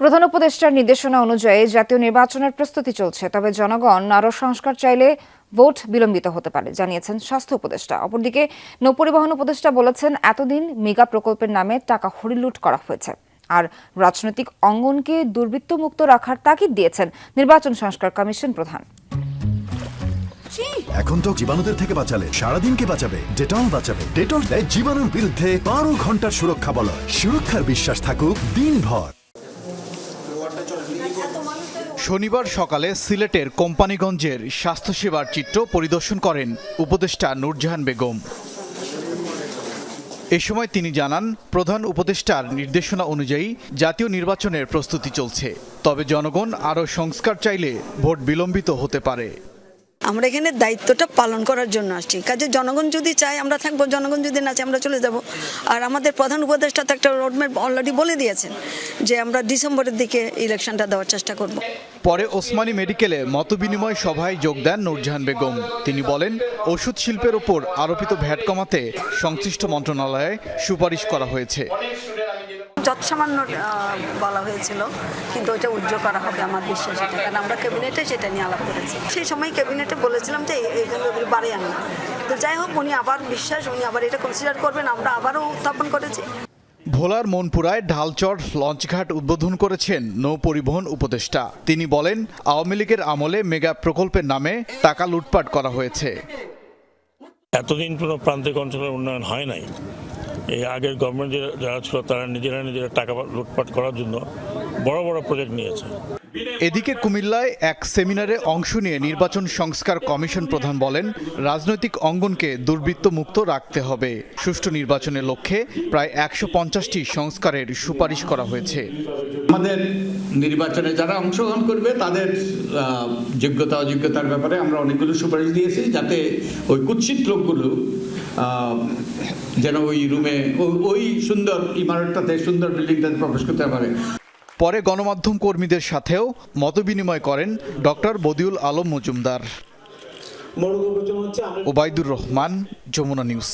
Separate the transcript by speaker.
Speaker 1: প্রধান উপদেষ্টার নির্দেশনা অনুযায়ী জাতীয় নির্বাচনের প্রস্তুতি চলছে, তবে জনগণ আরও সংস্কার চাইলে ভোট বিলম্বিত হতে পারে, জানিয়েছেন স্বাস্থ্য উপদেষ্টা। অপরদিকে, নৌপরিবহন উপদেষ্টা বলেছেন, এতদিন মেগা প্রকল্পের নামে টাকা হরিলুট করা হয়েছে। আর রাজনৈতিক অঙ্গনকে দুর্বৃত্তমুক্ত রাখার তাগিদ দিয়েছেন নির্বাচন সংস্কার কমিশন প্রধান।
Speaker 2: এখন তো জীবাণুদের থেকে বাঁচালে সারাদিনকে বাঁচাবে? ডেটল বাঁচাবে। ডেটল দেয় জীবাণুর বিরুদ্ধে বারো ঘণ্টার সুরক্ষা বল সুরক্ষার বিশ্বাস থাকুক দিনভর।
Speaker 3: শনিবার সকালে সিলেটের কোম্পানিগঞ্জের স্বাস্থ্যসেবার চিত্র পরিদর্শন করেন উপদেষ্টা নূরজাহান বেগম। এ সময় তিনি জানান, প্রধান উপদেষ্টার নির্দেশনা অনুযায়ী জাতীয় নির্বাচনের প্রস্তুতি চলছে, তবে জনগণ আরও সংস্কার চাইলে ভোট বিলম্বিত হতে পারে।
Speaker 4: আমরা এখানে দায়িত্বটা পালন করার জন্য আসছি। কাজে জনগণ যদি চায়, আমরা থাকব। জনগণ যদি না চায়, আমরা চলে যাব। আর আমাদের প্রধান উপদেষ্টা তো একটা রোডম্যাপ অলরেডি বলে দিয়েছেন যে আমরা ডিসেম্বরের দিকে ইলেকশনটা দেওয়ার চেষ্টা করব।
Speaker 3: পরে ওসমানী মেডিকেলে মতবিনিময় সভায় যোগ দেন নূরজাহান বেগম। তিনি বলেন, ওষুধ শিল্পের ওপর আরোপিত ভ্যাট কমাতে সংশ্লিষ্ট মন্ত্রণালয়ে সুপারিশ করা হয়েছে।
Speaker 4: যৎসামান্য বলা হয়েছিল কিন্তু ওটা উজ্জ্বল করা হবে আমার বিশ্বাস এটা কারণ আমরা ক্যাবিনেটে সেটা নিয়ে আলাপ করেছি। সেই সময় ক্যাবিনেটে বলেছিলাম যে এই- এইগুলো বাড়ে আনা তো যাই হোক উনি আবার বিশ্বাস উনি আবার এটা কনসিডার করবেন আমরা আবারও উত্থাপন করেছি।
Speaker 3: ভোলার মনপুরায় ঢালচর লঞ্চঘাট উদ্বোধন করেছেন নৌ পরিবহন উপদেষ্টা। তিনি বলেন আওয়ামী লীগের আমলে মেগা প্রকল্পের নামে টাকা লুটপাট করা হয়েছে।
Speaker 5: এতদিন কোনো প্রান্তিক অঞ্চলের উন্নয়ন হয় নাই। এই আগের গভর্নমেন্ট যারা ছিল, তারা নিজেরা নিজেরা টাকা লুটপাট করার জন্য বড় বড় প্রজেক্ট নিয়েছে।
Speaker 3: এদিকে কুমিল্লায় এক সেমিনারে অংশ নিয়ে নির্বাচন সংস্কার কমিশন প্রধান বলেন, রাজনৈতিক অঙ্গনকে দুর্বৃত্ত মুক্ত রাখতে হবে। সুষ্ঠু নির্বাচনের লক্ষ্যে প্রায় একশো পঞ্চাশটি সংস্কারের সুপারিশ করা হয়েছে।
Speaker 6: আমাদের নির্বাচনে যারা অংশগ্রহণ করবে, তাদের যোগ্যতা, অযোগ্যতার ব্যাপারে আমরা অনেকগুলো সুপারিশ দিয়েছি, যাতে ওই কুৎসিত লোকগুলো যেন ওই রুমে ওই সুন্দর ইমারতটাতে, সুন্দর বিল্ডিংটাতে প্রবেশ করতে পারে।
Speaker 3: পরে গণমাধ্যম কর্মীদের সাথেও মতবিনিময় করেন ডক্টর বদিউল আলম মজুমদার। ওবায়দুর রহমান যমুনা নিউজ।